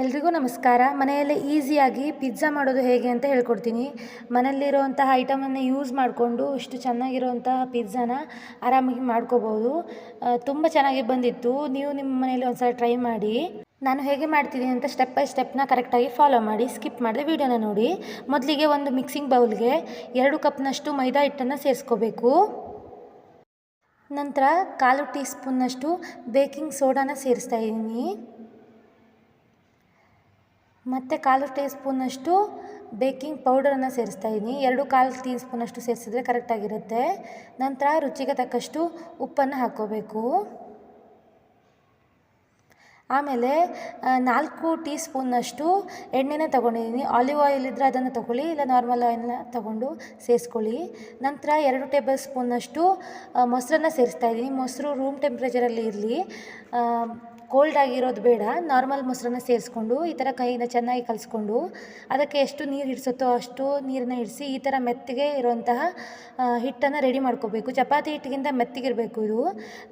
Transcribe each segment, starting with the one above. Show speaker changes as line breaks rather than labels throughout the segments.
ಎಲ್ರಿಗೂ ನಮಸ್ಕಾರ. ಮನೆಯಲ್ಲೇ ಈಸಿಯಾಗಿ ಪಿಜ್ಜಾ ಮಾಡೋದು ಹೇಗೆ ಅಂತ ಹೇಳ್ಕೊಡ್ತೀನಿ. ಮನೆಯಲ್ಲಿರುವಂತಹ ಐಟಮನ್ನು ಯೂಸ್ ಮಾಡಿಕೊಂಡು ಇಷ್ಟು ಚೆನ್ನಾಗಿರುವಂತಹ ಪಿಜ್ಜಾನ ಆರಾಮಾಗಿ ಮಾಡ್ಕೋಬೋದು. ತುಂಬ ಚೆನ್ನಾಗಿ ಬಂದಿತ್ತು. ನೀವು ನಿಮ್ಮ ಮನೆಯಲ್ಲಿ ಒಂದು ಟ್ರೈ ಮಾಡಿ. ನಾನು ಹೇಗೆ ಮಾಡ್ತೀನಿ ಅಂತ ಸ್ಟೆಪ್ ಬೈ ಸ್ಟೆಪ್ನ ಕರೆಕ್ಟಾಗಿ ಫಾಲೋ ಮಾಡಿ ಸ್ಕಿಪ್ ಮಾಡಿದೆ ವೀಡಿಯೋನ ನೋಡಿ. ಮೊದಲಿಗೆ ಒಂದು ಮಿಕ್ಸಿಂಗ್ ಬೌಲ್ಗೆ ಎರಡು ಕಪ್ನಷ್ಟು ಮೈದಾ ಹಿಟ್ಟನ್ನು ಸೇರಿಸ್ಕೋಬೇಕು. ನಂತರ ಕಾಲು ಟೀ ಸ್ಪೂನ್ನಷ್ಟು ಬೇಕಿಂಗ್ ಸೋಡಾನ ಸೇರಿಸ್ತಾ ಇದ್ದೀನಿ. ಮತ್ತು ಕಾಲು ಟೀ ಸ್ಪೂನಷ್ಟು ಬೇಕಿಂಗ್ ಪೌಡರನ್ನು ಸೇರಿಸ್ತಾ ಇದ್ದೀನಿ. ಎರಡು ಕಾಲು ಟೀ ಸ್ಪೂನಷ್ಟು ಸೇರಿಸಿದ್ರೆ ಕರೆಕ್ಟಾಗಿರುತ್ತೆ ನಂತರ ರುಚಿಗೆ ತಕ್ಕಷ್ಟು ಉಪ್ಪನ್ನು ಹಾಕ್ಕೋಬೇಕು. ಆಮೇಲೆ ನಾಲ್ಕು ಟೀ ಸ್ಪೂನ್ನಷ್ಟು ಎಣ್ಣೆನ ತೊಗೊಂಡಿದ್ದೀನಿ. ಆಲಿವ್ ಆಯಿಲ್ ಇದ್ದರೆ ಅದನ್ನು ತೊಗೊಳ್ಳಿ, ಇಲ್ಲ ನಾರ್ಮಲ್ ಆಯಿಲ್ನ ತೊಗೊಂಡು ಸೇರಿಸ್ಕೊಳ್ಳಿ. ನಂತರ ಎರಡು ಟೇಬಲ್ ಸ್ಪೂನಷ್ಟು ಮೊಸರನ್ನು ಸೇರಿಸ್ತಾ ಇದ್ದೀನಿ. ಮೊಸರು ರೂಮ್ ಟೆಂಪ್ರೇಚರಲ್ಲಿ ಇರಲಿ. ಕೋಲ್ಡ್ ಆಗಿರೋದು ಬೇಡ ನಾರ್ಮಲ್ ಮೊಸರನ್ನ ಸೇರಿಸ್ಕೊಂಡು, ಈ ಥರ ಕೈಯಿಂದ ಚೆನ್ನಾಗಿ ಕಲಿಸ್ಕೊಂಡು, ಅದಕ್ಕೆ ಎಷ್ಟು ನೀರು ಹಿಡಿಸುತ್ತೋ ಅಷ್ಟು ನೀರನ್ನ ಹಿಡಿಸಿ ಈ ಥರ ಮೆತ್ತಗೆ ಇರುವಂತಹ ಹಿಟ್ಟನ್ನು ರೆಡಿ ಮಾಡ್ಕೋಬೇಕು. ಚಪಾತಿ ಹಿಟ್ಟಿಗಿಂತ ಮೆತ್ತಗಿರಬೇಕು ಇದು.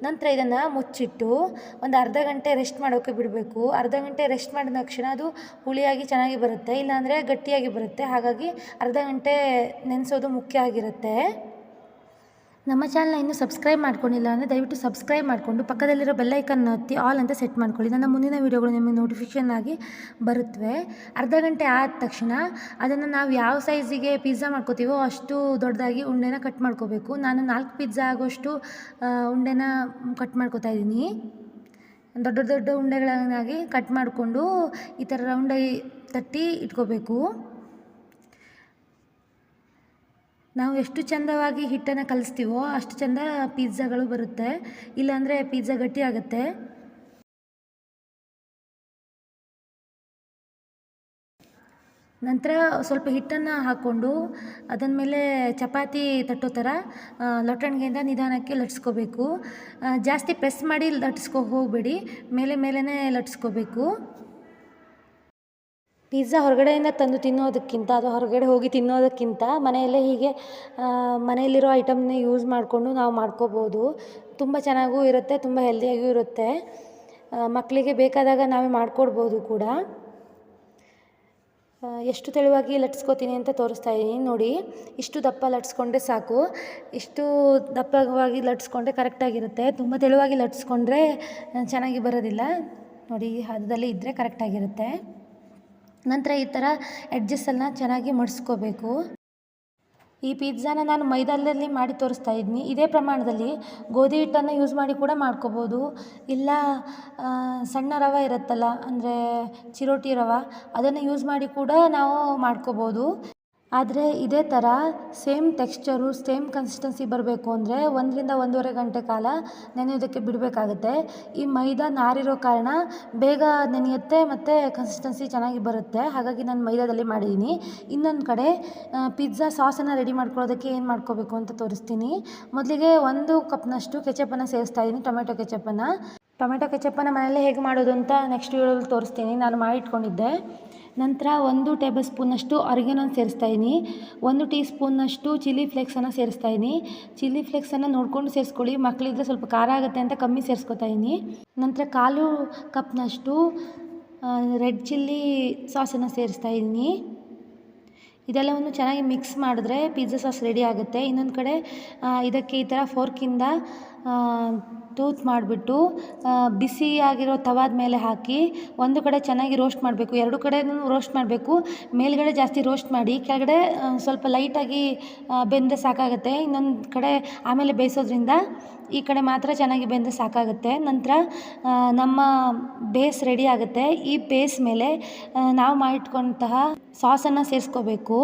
ನಂತರ ಇದನ್ನು ಮುಚ್ಚಿಟ್ಟು ಒಂದು ಅರ್ಧ ಗಂಟೆ ರೆಸ್ಟ್ ಮಾಡೋಕ್ಕೆ ಬಿಡಬೇಕು. ಅರ್ಧ ಗಂಟೆ ರೆಸ್ಟ್ ಮಾಡಿದ ತಕ್ಷಣ ಅದು ಹುಳಿಯಾಗಿ ಚೆನ್ನಾಗಿ ಬರುತ್ತೆ, ಇಲ್ಲಾಂದರೆ ಗಟ್ಟಿಯಾಗಿ ಬರುತ್ತೆ. ಹಾಗಾಗಿ ಅರ್ಧ ಗಂಟೆ ನೆನೆಸೋದು ಮುಖ್ಯ ಆಗಿರುತ್ತೆ. ನಮ್ಮ ಚಾನಲ್ನ ಇನ್ನೂ ಸಬ್ಸ್ಕ್ರೈಬ್ ಮಾಡ್ಕೊಂಡಿಲ್ಲ ಅಂದರೆ ದಯವಿಟ್ಟು ಸಬ್ಸ್ಕ್ರೈಬ್ ಮಾಡಿಕೊಂಡು ಪಕ್ಕದಲ್ಲಿರೋ ಬೆಲ್ಲೈಕನ್ ಒತ್ತಿ ಆಲ್ ಅಂತ ಸೆಟ್ ಮಾಡ್ಕೊಳ್ಳಿ. ನನ್ನ ಮುಂದಿನ ವೀಡಿಯೋಗಳು ನಿಮಗೆ ನೋಟಿಫಿಕೇಷನ್ ಆಗಿ ಬರುತ್ತವೆ ಅರ್ಧ ಗಂಟೆ ಆದ ತಕ್ಷಣ ಅದನ್ನು ನಾವು ಯಾವ ಸೈಜಿಗೆ ಪಿಜ್ಜಾ ಮಾಡ್ಕೋತೀವೋ ಅಷ್ಟು ದೊಡ್ಡದಾಗಿ ಉಂಡೆನ ಕಟ್ ಮಾಡ್ಕೋಬೇಕು. ನಾನು ನಾಲ್ಕು ಪಿಜ್ಜಾ ಆಗೋಷ್ಟು ಉಂಡೆನ ಕಟ್ ಮಾಡ್ಕೋತಾ ಇದ್ದೀನಿ. ದೊಡ್ಡ ದೊಡ್ಡ ಉಂಡೆಗಳನ್ನಾಗಿ ಕಟ್ ಮಾಡಿಕೊಂಡು ಈ ಥರ ರೌಂಡಾಗಿ ತಟ್ಟಿ ಇಟ್ಕೋಬೇಕು. ನಾವು ಎಷ್ಟು ಚಂದವಾಗಿ ಹಿಟ್ಟನ್ನು ಕಲಿಸ್ತೀವೋ ಅಷ್ಟು ಚಂದ ಪಿಜ್ಜಾಗಳು ಬರುತ್ತೆ. ಇಲ್ಲಾಂದರೆ ಪಿಜ್ಜಾ ಗಟ್ಟಿ ಆಗುತ್ತೆ. ನಂತರ ಸ್ವಲ್ಪ ಹಿಟ್ಟನ್ನು ಹಾಕ್ಕೊಂಡು ಅದನ್ನ ಮೇಲೆ ಚಪಾತಿ ತಟ್ಟೋ ಥರ ಲೊಟ್ಟಣಿಗೆಯಿಂದ ನಿಧಾನಕ್ಕೆ ಲಟ್ಸ್ಕೋಬೇಕು. ಜಾಸ್ತಿ ಪ್ರೆಸ್ ಮಾಡಿ ಲಟ್ಸ್ಕೊ ಹೋಗಬೇಡಿ. ಮೇಲೆ ಮೇಲೇ ಲಟ್ಸ್ಕೋಬೇಕು. ಪಿಜ್ಜಾ ಹೊರಗಡೆಯಿಂದ ತಂದು ತಿನ್ನೋದಕ್ಕಿಂತ ಅದು ಹೊರಗಡೆ ಹೋಗಿ ತಿನ್ನೋದಕ್ಕಿಂತ ಮನೆಯಲ್ಲೇ ಹೀಗೆ ಮನೆಯಲ್ಲಿರೋ ಐಟಮ್ನ ಯೂಸ್ ಮಾಡಿಕೊಂಡು ನಾವು ಮಾಡ್ಕೋಬೋದು. ತುಂಬ ಚೆನ್ನಾಗೂ ಇರುತ್ತೆ, ತುಂಬ ಹೆಲ್ದಿಯಾಗೂ ಇರುತ್ತೆ. ಮಕ್ಕಳಿಗೆ ಬೇಕಾದಾಗ ನಾವೇ ಮಾಡಿಕೊಡ್ಬೋದು ಕೂಡ. ಎಷ್ಟು ತೆಳುವಾಗಿ ಲಟ್ಸ್ಕೊತೀನಿ ಅಂತ ತೋರಿಸ್ತಾ ಇದ್ದೀನಿ ನೋಡಿ. ಇಷ್ಟು ದಪ್ಪ ಲಟ್ಸ್ಕೊಂಡ್ರೆ ಸಾಕು. ಇಷ್ಟು ದಪ್ಪವಾಗಿ ಲಟ್ಸ್ಕೊಂಡ್ರೆ ಕರೆಕ್ಟಾಗಿರುತ್ತೆ. ತುಂಬ ತೆಳುವಾಗಿ ಲಟ್ಸ್ಕೊಂಡ್ರೆ ಚೆನ್ನಾಗಿ ಬರೋದಿಲ್ಲ. ನೋಡಿ ಹದದಲ್ಲಿ ಇದ್ದರೆ ಕರೆಕ್ಟಾಗಿರುತ್ತೆ. ನಂತರ ಈ ಥರ ಎಡ್ಜಸ್ಸನ್ನು ಚೆನ್ನಾಗಿ ಮಡಿಸ್ಕೋಬೇಕು. ಈ ಪಿಜ್ಜಾನ ನಾನು ಮೈದಾದಲ್ಲಿ ಮಾಡಿ ತೋರಿಸ್ತಾ ಇದ್ದೀನಿ ಇದೇ ಪ್ರಮಾಣದಲ್ಲಿ ಗೋಧಿ ಹಿಟ್ಟನ್ನು ಯೂಸ್ ಮಾಡಿ ಕೂಡ ಮಾಡ್ಕೋಬೋದು. ಇಲ್ಲ ಸಣ್ಣ ರವೆ ಇರುತ್ತಲ್ಲ, ಅಂದರೆ ಚಿರೋಟಿ ರವೆ, ಅದನ್ನು ಯೂಸ್ ಮಾಡಿ ಕೂಡ ನಾವು ಮಾಡ್ಕೋಬೋದು. ಆದರೆ ಇದೇ ಥರ ಸೇಮ್ ಟೆಕ್ಸ್ಚರು ಸೇಮ್ ಕನ್ಸಿಸ್ಟೆನ್ಸಿ ಬರಬೇಕು ಅಂದರೆ ಒಂದರಿಂದ ಒಂದೂವರೆ ಗಂಟೆ ಕಾಲ ನೆನೆಯೋದಕ್ಕೆ ಬಿಡಬೇಕಾಗುತ್ತೆ. ಈ ಮೈದಾ ನಾರಿರೋ ಕಾರಣ ಬೇಗ ನೆನೆಯುತ್ತೆ ಮತ್ತು ಕನ್ಸಿಸ್ಟೆನ್ಸಿ ಚೆನ್ನಾಗಿ ಬರುತ್ತೆ. ಹಾಗಾಗಿ ನಾನು ಮೈದಾದಲ್ಲಿ ಮಾಡಿದ್ದೀನಿ ಇನ್ನೊಂದು ಕಡೆ ಪಿಜ್ಜಾ ಸಾಸನ್ನು ರೆಡಿ ಮಾಡ್ಕೊಳ್ಳೋದಕ್ಕೆ ಏನು ಮಾಡ್ಕೋಬೇಕು ಅಂತ ತೋರಿಸ್ತೀನಿ. ಮೊದಲಿಗೆ ಒಂದು ಕಪ್ನಷ್ಟು ಕೆಚಪನ್ನು ಸೇರಿಸ್ತಾ ಇದ್ದೀನಿ ಟೊಮೆಟೊ ಕೆಚಪನ್ನು ಟೊಮೆಟೊ ಕೆಚಪ್ಪನ್ನು ಮನೆಯಲ್ಲೇ ಹೇಗೆ ಮಾಡೋದು ಅಂತ ನೆಕ್ಸ್ಟ್ ವೀಡಿಯೋದಲ್ಲಿ ತೋರಿಸ್ತೀನಿ. ನಾನು ಮಾಡಿಟ್ಕೊಂಡಿದ್ದೆ ನಂತರ ಒಂದು ಟೇಬಲ್ ಸ್ಪೂನಷ್ಟು ಸೇರಿಸ್ತಾ ಇದ್ದೀನಿ ಒಂದು ಟೀ ಸ್ಪೂನಷ್ಟು ಚಿಲ್ಲಿ ಫ್ಲೇಕ್ಸನ್ನು ಸೇರಿಸ್ತಾ ಇದ್ದೀನಿ ಚಿಲ್ಲಿ ಫ್ಲೇಕ್ಸನ್ನು ನೋಡಿಕೊಂಡು ಸೇರಿಸ್ಕೊಳ್ಳಿ. ಮಕ್ಕಳಿದ್ರೆ ಸ್ವಲ್ಪ ಖಾರ ಆಗುತ್ತೆ ಅಂತ ಕಮ್ಮಿ ಸೇರಿಸ್ಕೊತಾ ಇದ್ದೀನಿ ನಂತರ ಕಾಲು ಕಪ್ನಷ್ಟು ರೆಡ್ ಚಿಲ್ಲಿ ಸಾಸನ್ನು ಸೇರಿಸ್ತಾ ಇದ್ದೀನಿ ಇದೆಲ್ಲವನ್ನು ಚೆನ್ನಾಗಿ ಮಿಕ್ಸ್ ಮಾಡಿದ್ರೆ ಪಿಜ್ಜಾ ಸಾಸ್ ರೆಡಿ ಆಗುತ್ತೆ. ಇನ್ನೊಂದು ಕಡೆ ಇದಕ್ಕೆ ಈ ಥರ ಫೋರ್ಕಿಂದ ತೂತ್ ಮಾಡಿಬಿಟ್ಟು ಬಿಸಿಯಾಗಿರೋ ತವಾದ ಮೇಲೆ ಹಾಕಿ, ಒಂದು ಕಡೆ ಚೆನ್ನಾಗಿ ರೋಸ್ಟ್ ಮಾಡಬೇಕು. ಎರಡು ಕಡೆನೂ ರೋಸ್ಟ್ ಮಾಡಬೇಕು. ಮೇಲುಗಡೆ ಜಾಸ್ತಿ ರೋಸ್ಟ್ ಮಾಡಿ, ಕೆಳಗಡೆ ಸ್ವಲ್ಪ ಲೈಟಾಗಿ ಬೆಂದರೆ ಸಾಕಾಗುತ್ತೆ. ಇನ್ನೊಂದು ಕಡೆ ಆಮೇಲೆ ಬೇಯಿಸೋದ್ರಿಂದ ಈ ಕಡೆ ಮಾತ್ರ ಚೆನ್ನಾಗಿ ಬೆಂದರೆ ಸಾಕಾಗುತ್ತೆ. ನಂತರ ನಮ್ಮ ಬೇಸ್ ರೆಡಿ ಆಗುತ್ತೆ. ಈ ಬೇಸ್ ಮೇಲೆ ನಾವು ಮಾಡಿಟ್ಕೊಂತಹ ಸಾಸನ್ನು ಸೇರಿಸ್ಕೋಬೇಕು.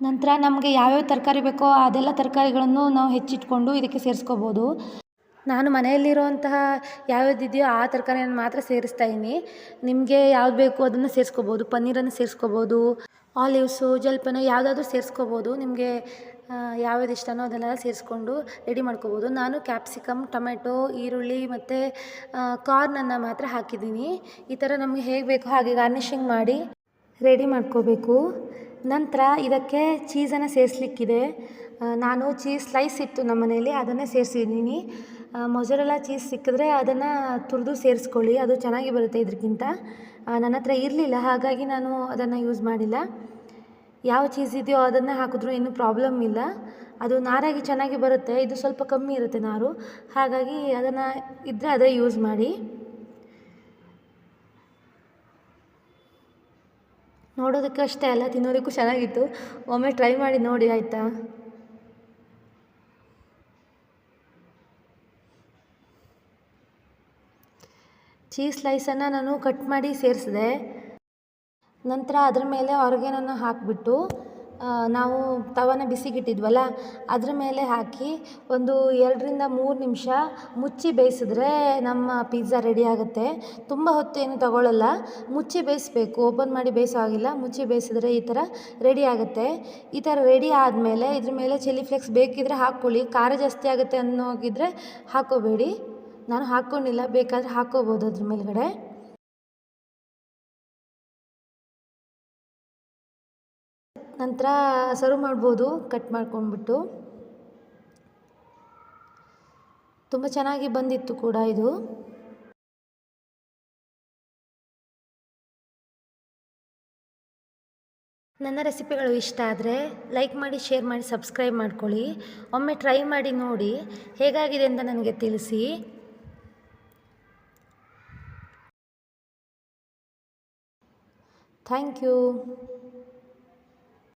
ನಂತರ ನಮಗೆ ಯಾವ್ಯಾವ ತರಕಾರಿ ಬೇಕೋ ಅದೆಲ್ಲ ತರಕಾರಿಗಳನ್ನು ನಾವು ಹೆಚ್ಚಿಟ್ಕೊಂಡು ಇದಕ್ಕೆ ಸೇರಿಸ್ಕೋಬೋದು. ನಾನು ಮನೆಯಲ್ಲಿರುವಂತಹ ಯಾವ್ಯಾವ್ದಿದೆಯೋ ಆ ತರಕಾರಿಯನ್ನು ಮಾತ್ರ ಸೇರಿಸ್ತಾ ಇದ್ದೀನಿ. ನಿಮಗೆ ಯಾವ್ದು ಬೇಕು ಅದನ್ನು ಸೇರಿಸ್ಕೋಬೋದು. ಪನ್ನೀರನ್ನು ಸೇರಿಸ್ಕೋಬೋದು. ಆಲಿವ್ಸು ಜಲ್ಪನ ಯಾವುದಾದ್ರೂ ಸೇರಿಸ್ಕೋಬೋದು. ನಿಮಗೆ ಯಾವ್ಯಾವ್ದು ಇಷ್ಟನೋ ಅದನ್ನೆಲ್ಲ ಸೇರಿಸ್ಕೊಂಡು ರೆಡಿ ಮಾಡ್ಕೋಬೋದು. ನಾನು ಕ್ಯಾಪ್ಸಿಕಮ್ ಟೊಮೆಟೊ ಈರುಳ್ಳಿ ಮತ್ತು ಕಾರ್ನನ್ನು ಮಾತ್ರ ಹಾಕಿದ್ದೀನಿ. ಈ ಥರ ನಮಗೆ ಹೇಗೆ ಬೇಕೋ ಹಾಗೆ ಗಾರ್ನಿಷಿಂಗ್ ಮಾಡಿ ರೆಡಿ ಮಾಡ್ಕೋಬೇಕು. ನಂತರ ಇದಕ್ಕೆ ಚೀಸನ್ನು ಸೇರಿಸ್ಲಿಕ್ಕಿದೆ. ನಾನು ಚೀಸ್ ಸ್ಲೈಸ್ ಇತ್ತು ನಮ್ಮ ಮನೆಯಲ್ಲಿ ಅದನ್ನೇ ಸೇರಿಸಿದ್ದೀನಿ. ಮೊಜರೆಲ್ಲ ಚೀಸ್ ಸಿಕ್ಕಿದ್ರೆ ಅದನ್ನು ತುರಿದು ಸೇರಿಸ್ಕೊಳ್ಳಿ. ಅದು ಚೆನ್ನಾಗಿ ಬರುತ್ತೆ ಇದಕ್ಕಿಂತ ನನ್ನ ಹತ್ರ ಇರಲಿಲ್ಲ, ಹಾಗಾಗಿ ನಾನು ಅದನ್ನು ಯೂಸ್ ಮಾಡಿಲ್ಲ. ಯಾವ ಚೀಸ್ ಇದೆಯೋ ಅದನ್ನೇ ಹಾಕಿದ್ರೂ ಏನು ಪ್ರಾಬ್ಲಮ್ ಇಲ್ಲ. ಅದು ನಾರಾಗಿ ಚೆನ್ನಾಗಿ ಬರುತ್ತೆ. ಇದು ಸ್ವಲ್ಪ ಕಮ್ಮಿ ಇರುತ್ತೆ ನಾರು. ಹಾಗಾಗಿ ಅದನ್ನು ಇದ್ದರೆ ಅದೇ ಯೂಸ್ ಮಾಡಿ. ನೋಡೋದಕ್ಕೆ ಅಷ್ಟೇ ಅಲ್ಲ, ತಿನ್ನೋದಕ್ಕೂ ಚೆನ್ನಾಗಿತ್ತು. ಒಮ್ಮೆ ಟ್ರೈ ಮಾಡಿ ನೋಡಿ, ಆಯಿತಾ? ಚೀಸ್ ಸ್ಲೈಸನ್ನು ನಾನು ಕಟ್ ಮಾಡಿ ಸೇರಿಸಿದೆ. ನಂತರ ಅದ್ರ ಮೇಲೆ ಆರ್ಗ್ಯಾನನ್ನು ಹಾಕಿಬಿಟ್ಟು ನಾವು ತವನ ಬಿಸಿಗಿಟ್ಟಿದ್ವಲ್ಲ, ಅದ್ರ ಮೇಲೆ ಹಾಕಿ ಒಂದು ಎರಡರಿಂದ ಮೂರು ನಿಮಿಷ ಮುಚ್ಚಿ ಬೇಯಿಸಿದ್ರೆ ನಮ್ಮ ಪಿಜ್ಜಾ ರೆಡಿ ಆಗುತ್ತೆ. ತುಂಬ ಹೊತ್ತು ಏನು ತಗೊಳ್ಳಲ್ಲ ಮುಚ್ಚಿ ಬೇಯಿಸ್ಬೇಕು. ಓಪನ್ ಮಾಡಿ ಬೇಯಿಸೋ ಆಗಿಲ್ಲ ಮುಚ್ಚಿ ಬೇಯಿಸಿದ್ರೆ ಈ ಥರ ರೆಡಿ ಆಗುತ್ತೆ. ಈ ಥರ ರೆಡಿ ಆದಮೇಲೆ ಇದ್ರ ಮೇಲೆ ಚಿಲ್ಲಿ ಫ್ಲೆಕ್ಸ್ ಬೇಕಿದ್ರೆ ಹಾಕ್ಕೊಳ್ಳಿ. ಖಾರ ಜಾಸ್ತಿ ಆಗುತ್ತೆ ಅನ್ನೋ ಹಾಗಿದ್ರೆ ಹಾಕ್ಕೋಬೇಡಿ ನಾನು ಹಾಕ್ಕೊಂಡಿಲ್ಲ, ಬೇಕಾದರೆ ಹಾಕ್ಕೋಬೋದು ಅದ್ರ ಮೇಲ್ಗಡೆ. ನಂತರ ಸರ್ವ್ ಮಾಡ್ಬೋದು, ಕಟ್ ಮಾಡ್ಕೊಂಡ್ಬಿಟ್ಟು. ತುಂಬ ಚೆನ್ನಾಗಿ ಬಂದಿತ್ತು ಕೂಡ ಇದು. ನನ್ನ ರೆಸಿಪಿಗಳು ಇಷ್ಟ ಆದರೆ ಲೈಕ್ ಮಾಡಿ, ಶೇರ್ ಮಾಡಿ, ಸಬ್ಸ್ಕ್ರೈಬ್ ಮಾಡ್ಕೊಳ್ಳಿ. ಒಮ್ಮೆ ಟ್ರೈ ಮಾಡಿ ನೋಡಿ ಹೇಗಾಗಿದೆ ಅಂತ ನನಗೆ ತಿಳಿಸಿ. Thank you.